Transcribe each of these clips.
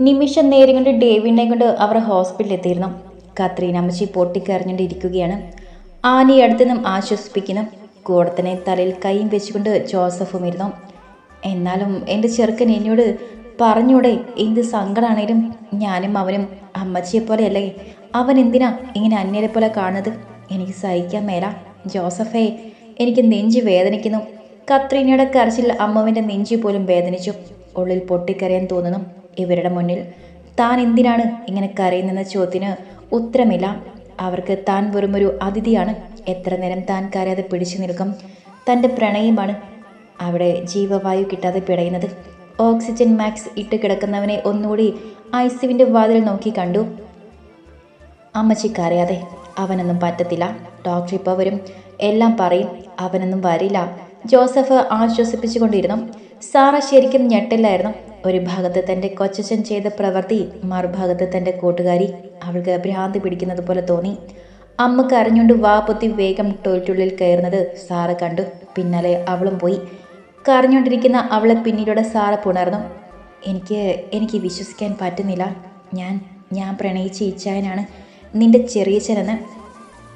നിമിഷം നേരം കൊണ്ട് ഡേവിഡിനെ കൊണ്ട് അവർ ഹോസ്പിറ്റലിൽ എത്തിയിരുന്നു. കത്രീന അമ്മച്ചി പൊട്ടിക്കരഞ്ഞുകൊണ്ട് ഇരിക്കുകയാണ് ആനി അടുത്തു നിന്നും ആശ്വസിപ്പിക്കുന്നു. കൂടെ തന്നെ തലയിൽ കൈയും വെച്ചുകൊണ്ട് ജോസഫും ഇരുന്നു. എന്നാലും എന്റെ ചെറുക്കൻ എന്നോട് പറഞ്ഞൂടെ എന്ത് സങ്കടമാണേലും ഞാനും അവനും അമ്മച്ചിയെ പോലെയല്ലേ? അവൻ എന്തിനാ ഇങ്ങനെ അന്യരെ പോലെ കാണുന്നത്? എനിക്ക് സഹിക്കാൻ മേല. ജോസഫേ എനിക്ക് നെഞ്ച് വേദനിക്കുന്നു. കത്രീനയുടെ കരച്ചിൽ അമ്മവിന്റെ നെഞ്ചി പോലും വേദനിച്ചു. ഉള്ളിൽ പൊട്ടിക്കരയാൻ തോന്നുന്നു. ഇവരുടെ മുന്നിൽ. താൻ എന്തിനാണ് ഇങ്ങനെ കരയുന്നെന്ന ചോദ്യത്തിന് ഉത്തരമില്ല. അവർക്ക് താൻ വെറുമൊരു അതിഥിയാണ്. എത്ര നേരം താൻ കരയാതെ പിടിച്ചു നിൽക്കും. തന്റെ പ്രണയമാണ് അവിടെ ജീവവായു കിട്ടാതെ പിടയുന്നത്. ഓക്സിജൻ മാക്സ് ഇട്ട് കിടക്കുന്നവനെ ഒന്നുകൂടി ഐസിവിന്റെ വാതിൽ നോക്കി കണ്ടു. അമ്മച്ചി കരയാതെ അവനൊന്നും പറ്റത്തില്ല. ഡോക്ടർ ഇപ്പോൾ വരും. എല്ലാം പറയും. അവനൊന്നും വരില്ല. ജോസഫ് ആശ്വസിപ്പിച്ചുകൊണ്ടിരുന്നു. സാറ ശരിക്കും ഞെട്ടില്ലായിരുന്നു. ഒരു ഭാഗത്ത് തന്റെ കൊച്ചച്ഛൻ ചെയ്ത പ്രവൃത്തി മറുഭാഗത്ത് തന്റെ കൂട്ടുകാരി അവൾക്ക് ഭ്രാന്തി പിടിക്കുന്നത് പോലെ തോന്നി. അമ്മ കരഞ്ഞുകൊണ്ട് വാ പൊത്തി വേഗം ടോയ്ലറ്റുള്ളിൽ കയറുന്നത് സാറ് കണ്ടു. പിന്നാലെ അവളും പോയി. കരഞ്ഞുകൊണ്ടിരിക്കുന്ന അവളെ പിന്നീടൂടെ സാറ് പുണർന്നു. എനിക്ക് എനിക്ക് വിശ്വസിക്കാൻ പറ്റുന്നില്ല. ഞാൻ ഞാൻ പ്രണയിച്ച ഇച്ഛായനാണ് നിന്റെ ചെറിയച്ഛനെന്ന്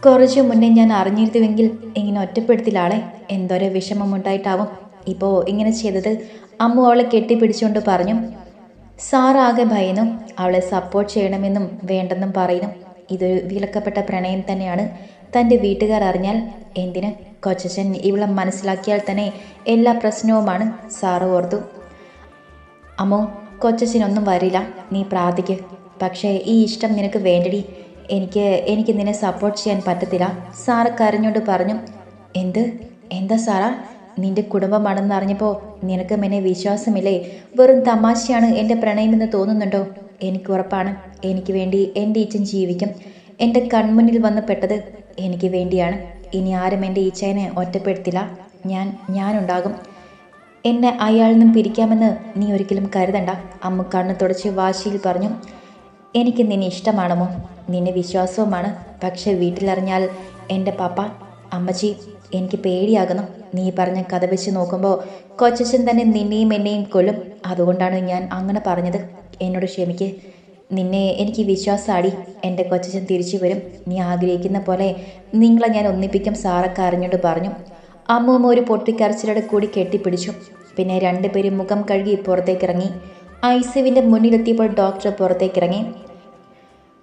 കുറച്ചു മുന്നേ ഞാൻ അറിഞ്ഞിരുന്നുവെങ്കിൽ ഇങ്ങനെ ഒറ്റപ്പെടുത്തില്ല ആളെ. എന്തോരോ വിഷമമുണ്ടായിട്ടാവും. ഇപ്പോൾ ഇങ്ങനെ ചെയ്തത് അമ്മു അവളെ കെട്ടിപ്പിടിച്ചുകൊണ്ട് പറഞ്ഞു സാറാകെ ഭയന്നു. അവളെ സപ്പോർട്ട് ചെയ്യണമെന്നും വേണ്ടെന്നും പറയുന്നു. ഇതൊരു വിലക്കപ്പെട്ട പ്രണയം തന്നെയാണ്. തന്റെ വീട്ടുകാർ അറിഞ്ഞാൽ എന്തിന്? കൊച്ചച്ചൻ ഇവളെ മനസ്സിലാക്കിയാൽ തന്നെ എല്ലാ പ്രശ്നവുമാണ് സാറ് ഓർത്തു. അമ്മോ കൊച്ചച്ചനൊന്നും വരില്ല. നീ പ്രാർത്ഥിക്ക്. പക്ഷേ ഈ ഇഷ്ടം നിനക്ക് വേണ്ടടി. എനിക്ക് എനിക്ക് നിന്നെ സപ്പോർട്ട് ചെയ്യാൻ പറ്റത്തില്ല. സാറ് കരഞ്ഞുകൊണ്ട് പറഞ്ഞു എന്ത്? എന്താ സാറാ? നിന്റെ കുടുംബമാണെന്ന് അറിഞ്ഞപ്പോൾ നിനക്ക് എന്നെ വിശ്വാസമില്ലേ? വെറും തമാശയാണ് എന്റെ പ്രണയമെന്ന് തോന്നുന്നുണ്ടോ? എനിക്ക് ഉറപ്പാണ്. എനിക്ക് വേണ്ടി എന്റെ ഈച്ചൻ ജീവിക്കും. എന്റെ കൺമുന്നിൽ വന്ന് പെട്ടത് എനിക്ക് വേണ്ടിയാണ്. ഇനി ആരും എന്റെ ഈച്ചനെ ഒറ്റപ്പെടുത്തില്ല. ഞാൻ ഞാനുണ്ടാകും. എന്നെ അയാളിൽ നിന്നും പിരിക്കാമെന്ന് നീ ഒരിക്കലും കരുതണ്ട. അമ്മ കണ്ണു തുടച്ച് വാശിയിൽ പറഞ്ഞു എനിക്ക് നിന്നെ ഇഷ്ടമാണമോ നിന്നെ വിശ്വാസവുമാണ്. പക്ഷെ വീട്ടിലറിഞ്ഞാൽ എന്റെ പപ്പ അമ്മച്ചി എനിക്ക് പേടിയാകുന്നു. നീ പറഞ്ഞ കഥ വെച്ച് നോക്കുമ്പോൾ കൊച്ചച്ഛൻ തന്നെ നിന്നെയും എന്നെയും കൊല്ലും. അതുകൊണ്ടാണ് ഞാൻ അങ്ങനെ പറഞ്ഞത്. എന്നോട് ക്ഷമിക്ക്. നിന്നെ എനിക്ക് വിശ്വാസമാടി എന്റെ കൊച്ചച്ഛൻ തിരിച്ചു വരും. നീ ആഗ്രഹിക്കുന്ന പോലെ നിങ്ങളെ ഞാൻ ഒന്നിപ്പിക്കും സാറൊക്കെ അറിഞ്ഞുകൊണ്ട് പറഞ്ഞു. അമ്മൂമ്മ ഒരു പൊട്ടിക്കരച്ചിലോടെ കൂടി കെട്ടിപ്പിടിച്ചു. പിന്നെ രണ്ടുപേരും മുഖം കഴുകി പുറത്തേക്കിറങ്ങി. ഐസിവിന്റെ മുന്നിലെത്തിയപ്പോൾ doctor പുറത്തേക്കിറങ്ങി.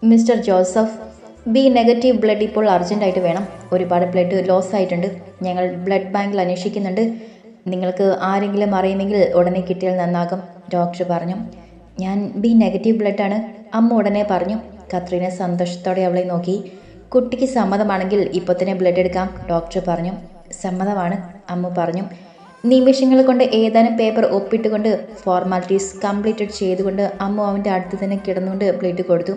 Mister Joseph B negative blood ഇപ്പോൾ അർജന്റായിട്ട് വേണം. ഒരുപാട് ബ്ലഡ് ലോസ് ആയിട്ടുണ്ട്. ഞങ്ങൾ ബ്ലഡ് ബാങ്കിൽ അന്വേഷിക്കുന്നുണ്ട്. നിങ്ങൾക്ക് ആരെങ്കിലും അറിയുമെങ്കിൽ ഉടനെ കിട്ടിയാൽ നന്നാകും ഡോക്ടർ പറഞ്ഞു. ഞാൻ ബി നെഗറ്റീവ് ബ്ലഡാണ് അമ്മ ഉടനെ പറഞ്ഞു. കത്രീന സന്തോഷത്തോടെ അവളെ നോക്കി. കുട്ടിക്ക് സമ്മതമാണെങ്കിൽ ഇപ്പോൾ തന്നെ ബ്ലഡ് എടുക്കാം ഡോക്ടർ പറഞ്ഞു. സമ്മതമാണ് അമ്മ പറഞ്ഞു. നിമിഷങ്ങൾ കൊണ്ട് ഏതാനും പേപ്പർ ഒപ്പിട്ടുകൊണ്ട് ഫോർമാലിറ്റീസ് കംപ്ലീറ്റഡ് ചെയ്തുകൊണ്ട് അമ്മ അവന്റെ അടുത്ത് തന്നെ കിടന്നുകൊണ്ട് ബ്ലഡ് കൊടുത്തു.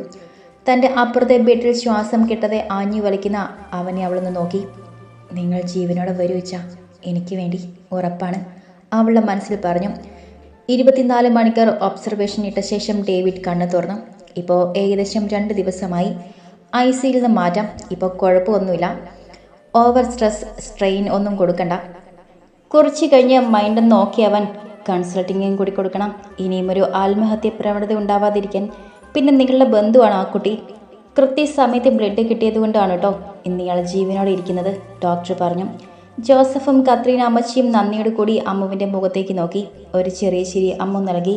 തന്റെ അപ്പുറത്തെ ബെഡിൽ ശ്വാസം കിട്ടതെ ആഞ്ഞു വലിക്കുന്ന അവനെ അവളൊന്ന് നോക്കി. നിങ്ങൾ ജീവനോടെ വരുവച്ച എനിക്ക് വേണ്ടി ഉറപ്പാണ്. അവളുടെ മനസ്സിൽ പറഞ്ഞു. ഇരുപത്തിനാല് മണിക്കൂർ ഒബ്സർവേഷൻ ഇട്ട ശേഷം ഡേവിഡ് കണ്ണു തുറന്നു. ഇപ്പോൾ ഏകദേശം രണ്ട് ദിവസമായി ഐ സിയിൽ നിന്ന് മാറ്റാം. ഇപ്പോൾ കുഴപ്പമൊന്നുമില്ല. ഓവർ സ്ട്രെസ് സ്ട്രെയിൻ ഒന്നും കൊടുക്കണ്ട. കുറച്ച് കഴിഞ്ഞ് മൈൻഡ് നോക്കി അവൻ കൺസൾട്ടിങ്ങും കൂടി കൊടുക്കണം. ഇനിയും ഒരു ആത്മഹത്യ പ്രവണത ഉണ്ടാവാതിരിക്കാൻ പിന്നെ നിങ്ങളുടെ ബന്ധുവാണ് ആ കുട്ടി. കൃത്യസമയത്ത് ബ്ലഡ് കിട്ടിയത് കൊണ്ടാണ് കേട്ടോ ഇന്ന് ഇയാൾ ജീവനോടെ ഇരിക്കുന്നത് ഡോക്ടർ പറഞ്ഞു. ജോസഫും കത്രീന അമ്മച്ചിയും നന്ദിയോട് കൂടി അമ്മുവിന്റെ മുഖത്തേക്ക് നോക്കി. ഒരു ചെറിയ ചിരി അമ്മു നൽകി.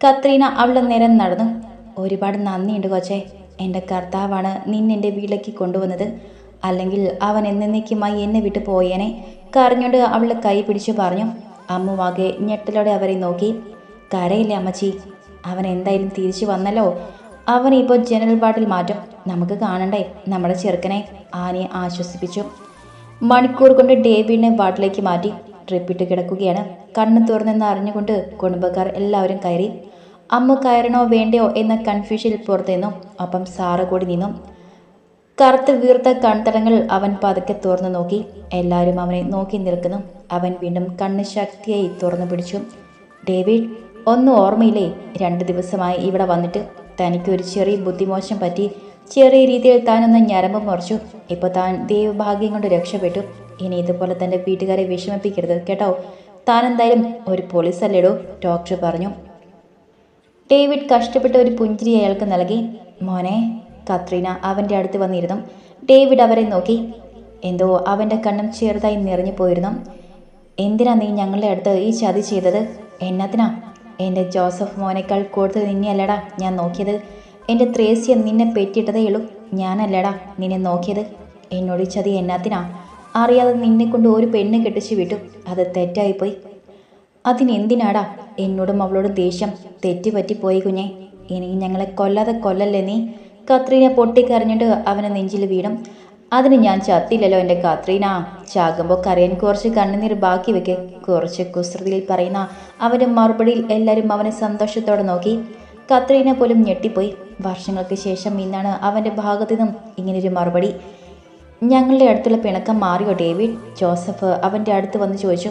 കത്രീന അവളുടെ നേരം നടന്നു. ഒരുപാട് നന്ദിയുണ്ട് കൊച്ചേ. എന്റെ കർത്താവാണ് നിന്നെന്റെ വീട്ടിലേക്ക് കൊണ്ടുവന്നത്. അല്ലെങ്കിൽ അവൻ എന്നേക്കുമായി എന്നെ വിട്ടു പോയേനെ. കരഞ്ഞുകൊണ്ട് അവളുടെ കൈ പിടിച്ചു പറഞ്ഞു. അമ്മുവാകെ ഞെട്ടലോടെ അവരെ നോക്കി. കരയില്ലേ അമ്മച്ചി? അവൻ എന്തായാലും തിരിച്ചു വന്നല്ലോ. അവൻ ഇപ്പോൾ ജനറൽ വാർഡിൽ മാറ്റും. നമുക്ക് കാണണ്ടേ നമ്മുടെ ചെറുക്കനെ? ആനയെ ആശ്വസിപ്പിച്ചു. മണിക്കൂർ കൊണ്ട് ഡേവിഡിനെ വാർഡിലേക്ക് മാറ്റി ട്രിപ്പിട്ട് കിടക്കുകയാണ്. കണ്ണ് തുറന്നെന്ന് അറിഞ്ഞുകൊണ്ട് കുടുംബക്കാർ എല്ലാവരും കയറി. അമ്മ കയറണോ വേണ്ടയോ എന്ന കൺഫ്യൂഷനിൽ പുറത്തു നിന്നു ഒപ്പം സാറ് കൂടി നിന്നു. കറുത്ത് വീർത്ത കൺതടങ്ങൾ അവൻ പതുക്കെ തുറന്നു നോക്കി. എല്ലാവരും അവനെ നോക്കി നിൽക്കുന്നു. അവൻ വീണ്ടും കണ്ണ് ശക്തിയായി തുറന്നു പിടിച്ചു. ഡേവിഡ് ഒന്നും ഓർമ്മയില്ലേ? രണ്ട് ദിവസമായി ഇവിടെ വന്നിട്ട് തനിക്ക് ഒരു ചെറിയ ബുദ്ധിമോശം പറ്റി ചെറിയ രീതിയിൽ താനൊന്ന് ഞരമ്പ് മുറിച്ചു. ഇപ്പോൾ താൻ ദൈവഭാഗ്യം കൊണ്ട് രക്ഷപ്പെട്ടു. ഇനി ഇതുപോലെ തന്റെ വീട്ടുകാരെ വിഷമിപ്പിക്കരുത് കേട്ടോ? താനെന്തായാലും ഒരു പോലീസ് അല്ലേടോ ഡോക്ടർ പറഞ്ഞു. ഡേവിഡ് കഷ്ടപ്പെട്ട ഒരു പുഞ്ചിരി അയാൾക്ക് നൽകി. മോനെ കത്രീന അവന്റെ അടുത്ത് വന്നിരുന്നു. ഡേവിഡ് അവരെ നോക്കി. എന്തോ അവന്റെ കണ്ണും ചെറുതായി നിറഞ്ഞു പോയിരുന്നു. എന്തിനാ നീ ഞങ്ങളുടെ അടുത്ത് ഈ ചതി ചെയ്തത്? എന്നത്തിനാ എന്റെ ജോസഫ് മോനേക്കാൾ കൂടുതൽ നിന്നെയല്ലടാ ഞാൻ നോക്കിയത്. എന്റെ ത്രേസ്യ നിന്നെ പെറ്റിട്ടതേ ഉള്ളൂ. ഞാനല്ലടാ നിന്നെ നോക്കിയത്. എന്നോട് ചതി എന്നാത്തിനാ? അറിയാതെ നിന്നെ കൊണ്ട് ഒരു പെണ്ണ് കെട്ടിച്ച് വിട്ടു. അത് തെറ്റായിപ്പോയി. അതിനെന്തിനാടാ? എന്നോടും അവളോട് ദേഷ്യം. തെറ്റുപറ്റിപ്പോയി കുഞ്ഞെ. ഇനി ഞങ്ങളെ കൊല്ലാതെ കൊല്ലല്ലേ നീ? കത്രീന പൊട്ടിക്കരഞ്ഞിട്ട് അവനെ നെഞ്ചിൽ വീണും. അതിന് ഞാൻ ചത്തില്ലല്ലോ എന്റെ കത്രീന. ചാകുമ്പോൾ കരയാൻ കുറച്ച് കണ്ണുനീർ ബാക്കി വെക്കെ. കുറച്ച് കുസൃതിയിൽ പറയുന്ന അവന്റെ മറുപടിയിൽ എല്ലാവരും അവനെ സന്തോഷത്തോടെ നോക്കി. കത്രീന പോലും ഞെട്ടിപ്പോയി. വർഷങ്ങൾക്ക് ശേഷം ഇന്നാണ് അവന്റെ ഭാഗത്തു നിന്നും ഇങ്ങനൊരു മറുപടി. ഞങ്ങളുടെ അടുത്തുള്ള പിണക്കം മാറിയോ ഡേവിഡ്? ജോസഫ് അവന്റെ അടുത്ത് വന്ന് ചോദിച്ചു.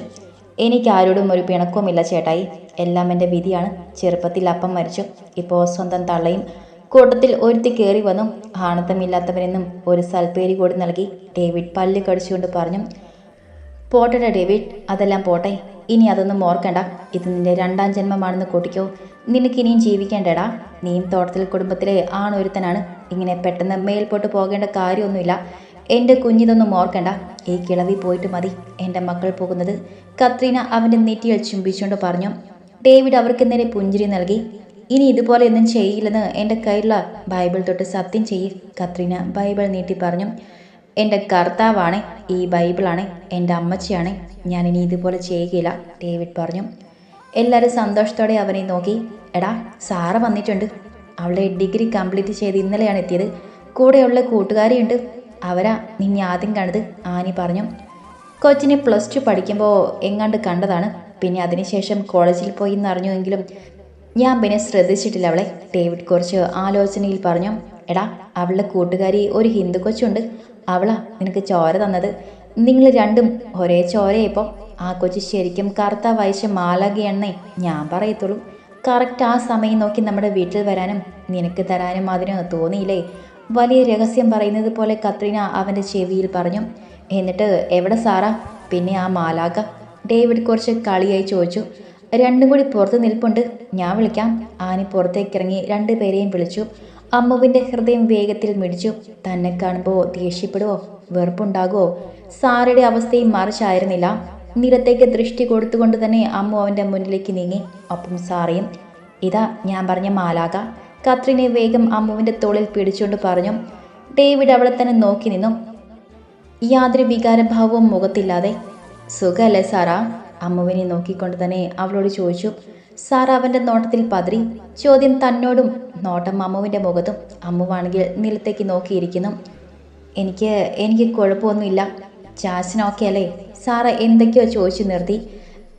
എനിക്ക് ആരോടും ഒരു പിണക്കവുമില്ല ചേട്ടായി. എല്ലാം എന്റെ വിധിയാണ്. ചെറുപ്പത്തിൽ അപ്പം മരിച്ചു. ഇപ്പോൾ സ്വന്തം തള്ളയും കൂട്ടത്തിൽ ഒരുത്തി കയറി വന്നു. ആണത്തമില്ലാത്തവനെന്നും ഒരു സൽപ്പേരി കൂടി നൽകി. ഡേവിഡ് പല്ല് കടിച്ചുകൊണ്ട് പറഞ്ഞു പോട്ടെടാ ഡേവിഡ് അതെല്ലാം പോട്ടെ. ഇനി അതൊന്നും ഓർക്കണ്ട. ഇത് നിന്റെ രണ്ടാം ജന്മമാണെന്ന് കൂട്ടിക്കോ. നിനക്കിനിയും ജീവിക്കേണ്ടടാ. നീയും തോട്ടത്തിൽ കുടുംബത്തിലെ ആണൊരുത്തനാണ്. ഇങ്ങനെ പെട്ടെന്ന് മേൽപോട്ട് പോകേണ്ട കാര്യമൊന്നുമില്ല. എന്റെ കുഞ്ഞിതൊന്നും ഓർക്കണ്ട. ഈ കിളവി പോയിട്ട് മതി. എന്റെ മക്കൾ പോകുന്നത്. കത്രീന അവന്റെ നെറ്റിയിൽ ചുംബിച്ചുകൊണ്ട് പറഞ്ഞു. ഡേവിഡ് അവർക്ക് നേരെ പുഞ്ചിരി നൽകി. ഇനി ഇതുപോലെ ഒന്നും ചെയ്യില്ലെന്ന് എന്റെ കയ്യിലുള്ള ബൈബിൾ തൊട്ട് സത്യം ചെയ്യ് കത്രീന ബൈബിൾ നീട്ടി പറഞ്ഞു. എന്റെ കർത്താവാണ് ഈ ബൈബിളാണ് എന്റെ അമ്മച്ചിയാണ് ഞാൻ ഇനി ഇതുപോലെ ചെയ്യുകയില്ല ഡേവിഡ് പറഞ്ഞു. എല്ലാവരും സന്തോഷത്തോടെ അവനെ നോക്കി. എടാ സാറ് വന്നിട്ടുണ്ട്. അവളെ ഡിഗ്രി കംപ്ലീറ്റ് ചെയ്ത് ഇന്നലെയാണ് എത്തിയത്. കൂടെയുള്ള കൂട്ടുകാരിയുണ്ട്. അവരാ നിന്നെ ആദ്യം കണ്ടത് ആനി പറഞ്ഞു. കൊച്ചിനെ പ്ലസ് ടു പഠിക്കുമ്പോൾ എങ്ങാണ്ട് കണ്ടതാണ്. പിന്നെ അതിനുശേഷം കോളേജിൽ പോയി എന്നറിഞ്ഞുവെങ്കിലും ഞാൻ പിന്നെ ശ്രദ്ധിച്ചിട്ടില്ല അവളെ. ഡേവിഡ് കുറച്ച് ആലോചനയിൽ പറഞ്ഞു എടാ അവളുടെ കൂട്ടുകാരി ഒരു ഹിന്ദു കൊച്ചുണ്ട്. അവളാ നിനക്ക് ചോര തന്നത്. നിങ്ങൾ രണ്ടും ഒരേ ചോരയപ്പോൾ ആ കൊച്ചു ശരിക്കും കറുത്ത വയസ്സ് മാലാകിയാണെന്നേ ഞാൻ പറയത്തുള്ളൂ. കറക്റ്റ് ആ സമയം നോക്കി നമ്മുടെ വീട്ടിൽ വരാനും നിനക്ക് തരാനും അതിന് തോന്നിയില്ലേ? വലിയ രഹസ്യം പറയുന്നത് പോലെ കത്രീന അവന്റെ ചെവിയിൽ പറഞ്ഞു എന്നിട്ട് എവിടെ സാറാ? പിന്നെ ആ മാലാക ഡേവിഡ് കുറച്ച് കളിയായി ചോദിച്ചു രണ്ടും കൂടി പുറത്ത് നിൽപ്പുണ്ട്. ഞാൻ വിളിക്കാം. ആനി പുറത്തേക്ക് പുറത്തേക്കിറങ്ങി രണ്ടുപേരെയും വിളിച്ചു. അമ്മുവിന്റെ ഹൃദയം വേഗത്തിൽ മിടിച്ചു. തന്നെ കാണുമ്പോൾ ദേഷ്യപ്പെടുവോ? വെറുപ്പുണ്ടാകുമോ സാറയുടെ അവസ്ഥയും മറിച്ചായിരുന്നില്ല. നിരത്തേക്ക് ദൃഷ്ടി കൊടുത്തുകൊണ്ട് തന്നെ അമ്മു അവന്റെ മുന്നിലേക്ക് നീങ്ങി. ഒപ്പം സാറയും ഇതാ ഞാൻ പറഞ്ഞ മാലാക കത്രിനെ വേഗം അമ്മുവിന്റെ തോളിൽ പിടിച്ചുകൊണ്ട് പറഞ്ഞു. ഡേവിഡ് അവളെ തന്നെ നോക്കി നിന്നു. യാതൊരു വികാരഭാവവും മുഖത്തില്ലാതെ. സുഖമല്ലേ സാറാ? അമ്മുവിനെ നോക്കിക്കൊണ്ട് തന്നെ അവളോട് ചോദിച്ചു സാർ അവന്റെ നോട്ടത്തിൽ പതറി. ചോദ്യം തന്നോടും. നോട്ടം അമ്മുവിന്റെ മുഖത്തും. അമ്മുവാണെങ്കിൽ നിലത്തേക്ക് നോക്കിയിരിക്കുന്നു. എനിക്ക് എനിക്ക് കുഴപ്പമൊന്നുമില്ല. ചാച്ചനൊക്കെ അല്ലേ? സാറ് എന്തൊക്കെയോ ചോദിച്ചു നിർത്തി.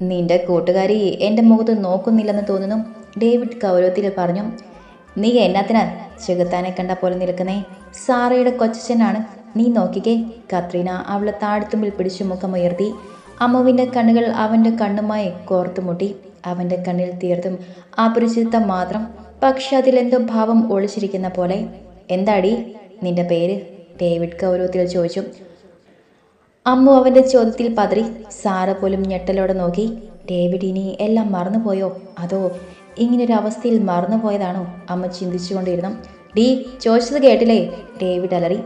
നിന്റെ കൂട്ടുകാരി എന്റെ മുഖത്ത് നോക്കുന്നില്ലെന്ന് തോന്നുന്നു. ഡേവിഡ് ഗൗരവത്തിൽ പറഞ്ഞു നീ എന്നാത്തിനാ ചെകുത്താനെ കണ്ട പോലെ നിൽക്കുന്നേ? സാറയുടെ കൊച്ചനാണ് നീ നോക്കിക്കേ. കത്രീന അവളെ താഴ്ത്തുമ്പിൽ പിടിച്ചു മുഖമുയർത്തി അമ്മുവിന്റെ കണ്ണുകൾ അവന്റെ കണ്ണുമായി കോർത്തുമുട്ടി. അവന്റെ കണ്ണിൽ തീർത്തും അപരിചിതം മാത്രം. പക്ഷെ അതിലെന്തോ ഭാവം ഒളിച്ചിരിക്കുന്ന പോലെ. എന്താടി നിന്റെ പേര്? ഡേവിഡ് ഗൗരവത്തിൽ ചോദിച്ചു. അമ്മു അവന്റെ ചോദ്യത്തിൽ പതറി. സാറ പോലും ഞെട്ടലോടെ നോക്കി. ഡേവിഡ് ഇനി എല്ലാം മറന്നുപോയോ? അതോ ഇങ്ങനൊരു അവസ്ഥയിൽ മറന്നുപോയതാണോ? അമ്മ ചിന്തിച്ചുകൊണ്ടിരുന്നു. ഡി ചോദിച്ചത് കേട്ടില്ലേ? ഡേവിഡ് അലറി.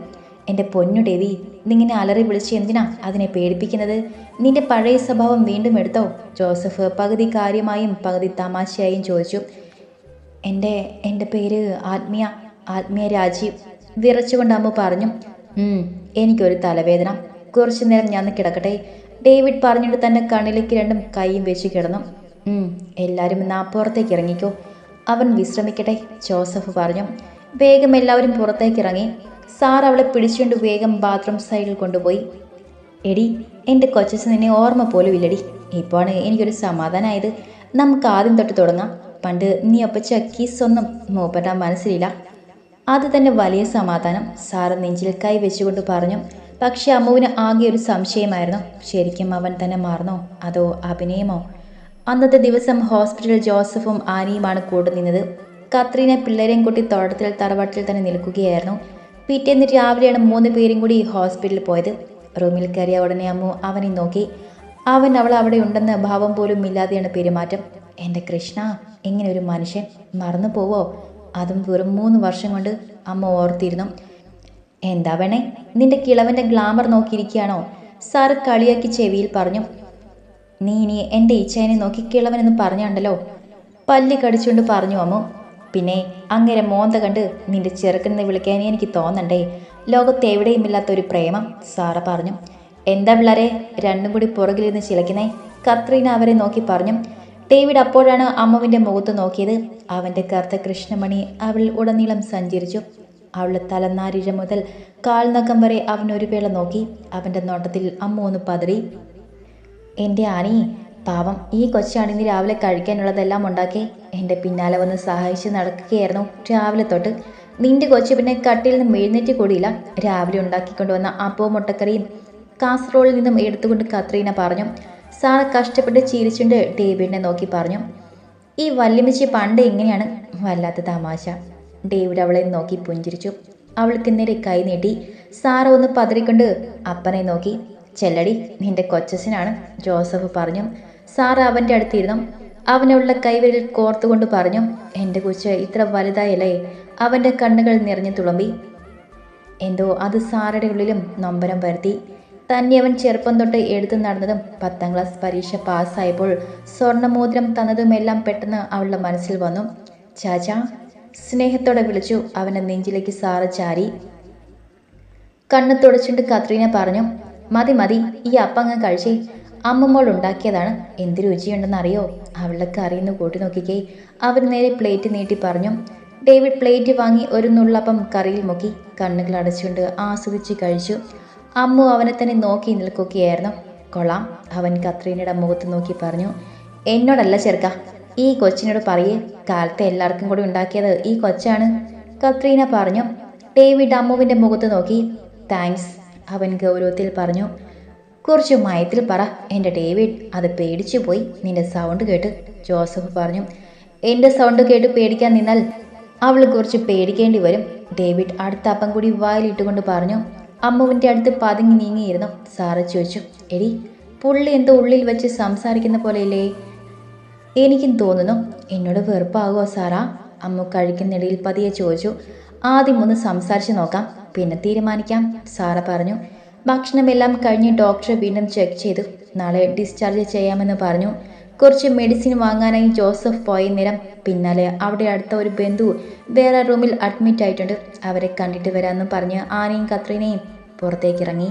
എന്റെ പൊന്നു ദേവി നിങ്ങനെ അലറി വിളിച്ച് എന്തിനാ അതിനെ പേടിപ്പിക്കുന്നത്? നിന്റെ പഴയ സ്വഭാവം വീണ്ടും എടുത്തോ? ജോസഫ് പകുതി കാര്യമായും പകുതി തമാശയായും ചോദിച്ചു. എന്റെ എന്റെ പേര് ആത്മീയ ആത്മീയ രാജീവ് വിറച്ചുകൊണ്ട് അമ്മ പറഞ്ഞു. "ഉം, എനിക്കൊരു തലവേദന. കുറച്ചു നേരം ഞാൻ കിടക്കട്ടെ. ഡേവിഡ് പറഞ്ഞിട്ട് തന്നെ കണ്ണിലേക്ക് രണ്ടും കൈയും വെച്ച് കിടന്നു. "ഉം, എല്ലാവരും ഇന്ന് പുറത്തേക്ക് ഇറങ്ങിക്കോ. അവൻ വിശ്രമിക്കട്ടെ ജോസഫ് പറഞ്ഞു. വേഗം എല്ലാവരും പുറത്തേക്ക് ഇറങ്ങി. സാർ അവളെ പിടിച്ചുകൊണ്ട് വേഗം ബാത്റൂം സൈഡിൽ കൊണ്ടുപോയി. എടി എന്റെ കൊച്ചസ് നിന്നെ ഓർമ്മ പോലും ഇല്ലടി. ഇപ്പോഴാണ് എനിക്കൊരു സമാധാനമായത് നമുക്ക് ആദ്യം തൊട്ട് തുടങ്ങാം. പണ്ട് നീ ഒപ്പച്ച കിസ്സൊന്നും മൂപ്പറ്റാൻ മനസ്സിലില്ല. അത് തന്നെ വലിയ സമാധാനം. സാറ് നെഞ്ചിൽ കൈ വെച്ചുകൊണ്ട് പറഞ്ഞു പക്ഷെ അമ്മുവിന് ആകെ ഒരു സംശയമായിരുന്നു. ശരിക്കും അവൻ തന്നെ മാറണോ അതോ അഭിനയമോ? അന്നത്തെ ദിവസം ഹോസ്പിറ്റലിൽ ജോസഫും ആനിയുമാണ് കൂടെ നിന്നത്. കത്രീന പിള്ളേരെയും കൂട്ടി തോട്ടത്തിൽ തറവാട്ടിൽ തന്നെ നിൽക്കുകയായിരുന്നു. പിറ്റേന്ന് രാവിലെയാണ് മൂന്ന് പേരും കൂടി ഹോസ്പിറ്റലിൽ പോയത്. റൂമിൽ കയറിയ ഉടനെ അമ്മു അവനെ നോക്കി. അവൻ അവൾ അവിടെ ഉണ്ടെന്ന ഭാവം പോലും ഇല്ലാതെയാണ് പെരുമാറ്റം. എന്റെ കൃഷ്ണ എങ്ങനെ ഒരു മനുഷ്യൻ മറന്നു പോവോ? അതും വെറും മൂന്ന് വർഷം കൊണ്ട് അമ്മ ഓർത്തിരുന്നു. എന്താ വേണേ നിന്റെ കിളവന്റെ ഗ്ലാമർ നോക്കിയിരിക്കുകയാണോ? സാറ് കളിയാക്കി ചെവിയിൽ പറഞ്ഞു. നീ ഇനി എന്റെ ഈച്ചേനെ നോക്കി കിളവനെന്ന് പറഞ്ഞുണ്ടല്ലോ? പല്ല് കടിച്ചുകൊണ്ട് പറഞ്ഞു അമ്മു. പിന്നെ അങ്ങനെ മോന്ത കണ്ട് നിന്റെ ചെറുക്കനെന്ന് വിളിക്കാനേ എനിക്ക് തോന്നണ്ടേ? ലോകത്ത് എവിടെയുമില്ലാത്ത ഒരു പ്രേമം സാറ പറഞ്ഞു. എന്താ പിള്ളേരെ രണ്ടും കൂടി പുറകിലിരുന്ന് ചിലക്കുന്നേ കത്രീന അവരെ നോക്കി പറഞ്ഞു. ഡേവിഡ് അപ്പോഴാണ് അമ്മുവിന്റെ മുഖത്ത് നോക്കിയത്. അവന്റെ കറുത്ത കൃഷ്ണമണി അവൾ ഉടനീളം സഞ്ചരിച്ചു. അവളുടെ തലനാരിഴ മുതൽ കാൽനക്കം വരെ അവൻ വേള നോക്കി. അവന്റെ നോട്ടത്തിൽ അമ്മ ഒന്ന് പതറി. എന്റെ ആനി പാവം ഈ കൊച്ചാണിന്ന് രാവിലെ കഴിക്കാനുള്ളതെല്ലാം ഉണ്ടാക്കി. എന്റെ പിന്നാലെ വന്ന് സഹായിച്ച് നടക്കുകയായിരുന്നു രാവിലെ തൊട്ട്. നിന്റെ കൊച്ചു പിന്നെ കട്ടിൽ നിന്നും എഴുന്നേറ്റ് കൂടിയില്ല. രാവിലെ ഉണ്ടാക്കിക്കൊണ്ടുവന്ന അപ്പവും മുട്ടക്കറിയും കാസറോളിൽ നിന്നും എടുത്തുകൊണ്ട് കത്രീന പറഞ്ഞു. സാറ കഷ്ടപ്പെട്ട് ചിരിച്ചുകൊണ്ട് ഡേവിഡിനെ നോക്കി പറഞ്ഞു. ഈ വല്യമ്മച്ചി പണ്ട് എങ്ങനെയാണ്? വല്ലാത്ത തമാശ. ഡേവിഡ് അവളെ നോക്കി പുഞ്ചിരിച്ചു. അവൾക്ക് നേരെ കൈ നീട്ടി. സാറ ഒന്ന് പതറിക്കൊണ്ട് അപ്പനെ നോക്കി. ചെല്ലടി നിന്റെ കൊച്ചസിനാണ് ജോസഫ് പറഞ്ഞു. സാറ അവന്റെ അടുത്തിരുന്നു. അവനുള്ള കൈവിരൽ കോർത്തുകൊണ്ട് പറഞ്ഞു എന്റെ കൊച്ച് ഇത്ര വലുതായല്ലേ? അവന്റെ കണ്ണുകൾ നിറഞ്ഞു തുളുമ്പി. എന്തോ അത് സാറുടെ ഉള്ളിലും നൊമ്പരം പരത്തി തന്നെ അവൻ ചെറുപ്പം തൊട്ട് എടുത്തു നടന്നതും പത്താം ക്ലാസ് പരീക്ഷ പാസ്സായപ്പോൾ സ്വർണമോതിരം തന്നതുമെല്ലാം പെട്ടെന്ന് അവളുടെ മനസ്സിൽ വന്നു. ചാച്ചാ സ്നേഹത്തോടെ വിളിച്ചു അവന്റെ നെഞ്ചിലേക്ക് സാറ് ചാരി. കണ്ണ് തുടച്ചുകൊണ്ട് കത്രീന പറഞ്ഞു മതി മതി ഈ അപ്പങ്ങ് കഴിച്ചേ. അമ്മമ്മോൾ ഉണ്ടാക്കിയതാണ്. എന്ത് രുചിയുണ്ടെന്ന് അറിയോ? അവളുടെ കറിയെന്ന് കൂട്ടി നോക്കിക്കേ. അവർ നേരെ പ്ലേറ്റ് നീട്ടി പറഞ്ഞു. ഡേവിഡ് പ്ലേറ്റ് വാങ്ങി ഒരു നുള്ളപ്പം കറിയിൽ മുക്കി കണ്ണുകൾ അടച്ചുകൊണ്ട് ആസ്വദിച്ച് കഴിച്ചു. അമ്മു അവനെ തന്നെ നോക്കി നിൽക്കുകയായിരുന്നു. കൊള്ളാം അവൻ കത്രീനയുടെ മുഖത്ത് നോക്കി പറഞ്ഞു. എന്നോടല്ല ചെറുക്ക ഈ കൊച്ചിനോട് പറയേ. കാലത്തെ എല്ലാവർക്കും കൂടി ഉണ്ടാക്കിയത് ഈ കൊച്ചാണ്. കത്രീന പറഞ്ഞു. ഡേവിഡ് അമ്മുവിന്റെ മുഖത്ത് നോക്കി. താങ്ക്സ് അവൻ ഗൗരവത്തിൽ പറഞ്ഞു. കുറച്ച് മയത്തിൽ പറ എന്റെ ഡേവിഡ് അത് പേടിച്ചു പോയി. നിന്റെ സൗണ്ട് കേട്ട് ജോസഫ് പറഞ്ഞു എന്റെ സൗണ്ട് കേട്ട് പേടിക്കാൻ നിന്നാൽ അവൾ കുറച്ച് പേടിക്കേണ്ടി വരും ഡേവിഡ് അടുത്ത അപ്പം കൂടി വായിലിട്ടുകൊണ്ട് പറഞ്ഞു. അമ്മുവിന്റെ അടുത്ത് പതുങ്ങി നീങ്ങിയിരുന്നു. സാറ് ചോദിച്ചു എടി പുള്ളി എന്തോ ഉള്ളിൽ വെച്ച് സംസാരിക്കുന്ന പോലെയല്ലേ? എനിക്കും തോന്നുന്നു എന്നോട് വെറുപ്പാകുമോ സാറാ? അമ്മു കഴിക്കുന്നിടയിൽ പതിയെ ചോദിച്ചു. ആദ്യം ഒന്ന് സംസാരിച്ച് നോക്കാം പിന്നെ തീരുമാനിക്കാം സാറ പറഞ്ഞു. ഭക്ഷണമെല്ലാം കഴിഞ്ഞ് ഡോക്ടറെ വീണ്ടും ചെക്ക് ചെയ്തു. നാളെ ഡിസ്ചാർജ് ചെയ്യാമെന്ന് പറഞ്ഞു. കുറച്ച് മെഡിസിൻ വാങ്ങാനായി ജോസഫ് പോയ നേരം പിന്നാലെ അവിടെ അടുത്ത ഒരു ബന്ധു വേറെ റൂമിൽ അഡ്മിറ്റ് ആയിട്ടുണ്ട്. അവരെ കണ്ടിട്ട് വരാമെന്ന് പറഞ്ഞ് ആനയും കത്രീനയും പുറത്തേക്കിറങ്ങി.